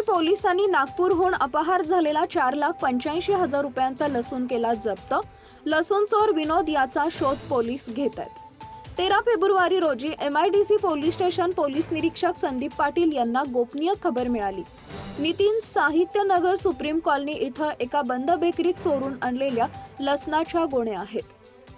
पोलिसांनी नागपूरहून अपहार झालेला चार लाख पंच्याऐंशी हजार रुपयांचा लसूण केला जप्त. लसूण चोर विनोद याचा शोध पोलीस घेत आहेत. तेरा फेब्रुवारी रोजी M I D C police station police निरीक्षक संदीप पाटील यांना गोपनीय खबर मिळाली. नितीन साहित्यनगर सुप्रीम कॉलनी इथं एका बंद बेकरीत चोरून आणलेल्या लसणाच्या गोण्या आहेत.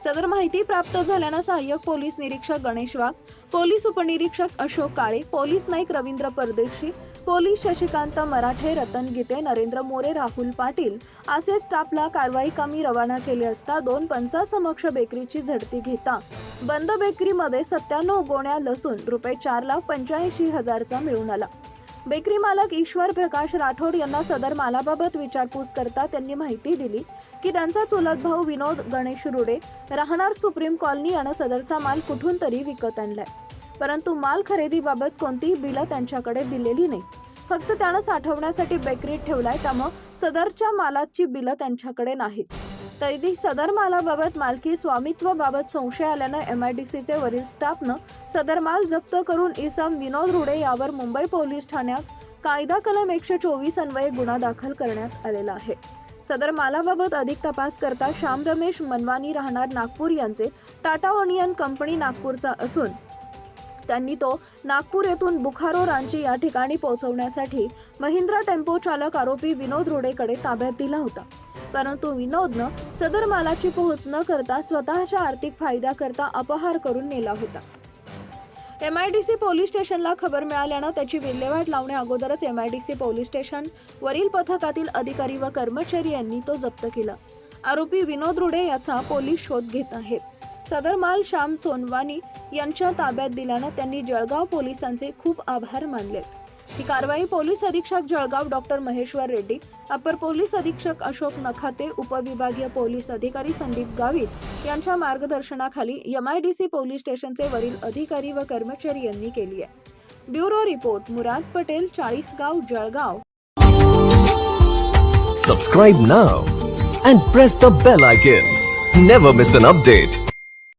सदर माहिती प्राप्त झाल्यानं सहाय्यक पोलीस निरीक्षक गणेश वाघ पोलीस उपनिरीक्षक अशोक काळे पोलीस नाईक रवींद्र परदेशी पोलीस शशिकांत मराठे रतन गीते नरेंद्र मोरे राहुल पाटील असे स्टाफला कारवाई कामी रवाना केले असता दोन पंचासमक्ष बेकरीची झडती घेता. बंद बेकरीमध्ये सत्त्याण्णव गोण्या लसूण रुपये चार लाख पंच्याऐंशी हजारचा मिळून आला. बेकरी मालक ईश्वर प्रकाश राठोड यांना सदर मालाबाबत विचारपूस करता त्यांनी माहिती दिली की त्यांचा चुलत भाऊ विनोद गणेश रुडे राहणार सुप्रीम कॉलनी यानं सदरचा माल कुठून तरी विकत आणलाय. परंतु माल खरेदीबाबत कोणतीही बिलं त्यांच्याकडे दिलेली नाही. फक्त त्यानं साठवण्यासाठी बेकरीत ठेवलाय त्यामुळं सदरच्या मालाची बिलं त्यांच्याकडे नाहीत. तैदी सदर मालाबाबत मालकी स्वामित्वाबाबत संशय आल्यानं एम आय डी सीचे वरील स्टाफनं सदर माल जप्त करून इसम विनोद रुडे यावर मुंबई पोलीस ठाण्यात कायदा कलम एकशे चोवीस अन्वये गुन्हा दाखल करण्यात आलेला आहे. सदर मालाबाबत अधिक तपास करता श्याम रमेश मनवानी राहणार नागपूर यांचे टाटा ओनियन कंपनी नागपूरचा असून त्यांनी तो नागपूर येथून बुखारो रांची या ठिकाणी पोहोचवण्यासाठी महिंद्रा टेम्पो चालक आरोपी विनोद रोडेकडे ताब्यात दिला होता. परंतु विनोदनं सदर मालाची पोहोच न करता स्वतःच्या आर्थिक फायद्याकरता अपहार करून नेला होता. M I D C police स्टेशनला खबर मिळाल्यानं त्याची विल्हेवाट लावण्या अगोदरच M I D C police station वरील पथकातील अधिकारी व कर्मचारी यांनी तो जप्त केला. आरोपी विनोद रुडे याचा पोलीस शोध घेत आहेत. सदर माल श्याम सोनवानी यांच्या ताब्यात दिल्यानं त्यांनी जळगाव पोलिसांचे खूप आभार मानले. ही कारवाई पोलीस अधीक्षक जळगाव डॉक्टर महेश्वर रेड्डी अपर पोलीस अधीक्षक अशोक नखाते उपविभागीय पोलीस अधिकारी संदीप गावित यांच्या मार्गदर्शनाखाली एमआयडीसी पोलीस स्टेशनचे वरील अधिकारी व कर्मचारी यांनी केली आहे. Bureau report Murad Patel Chalisgaon Jalgaon. Subscribe now and press the bell icon never miss an update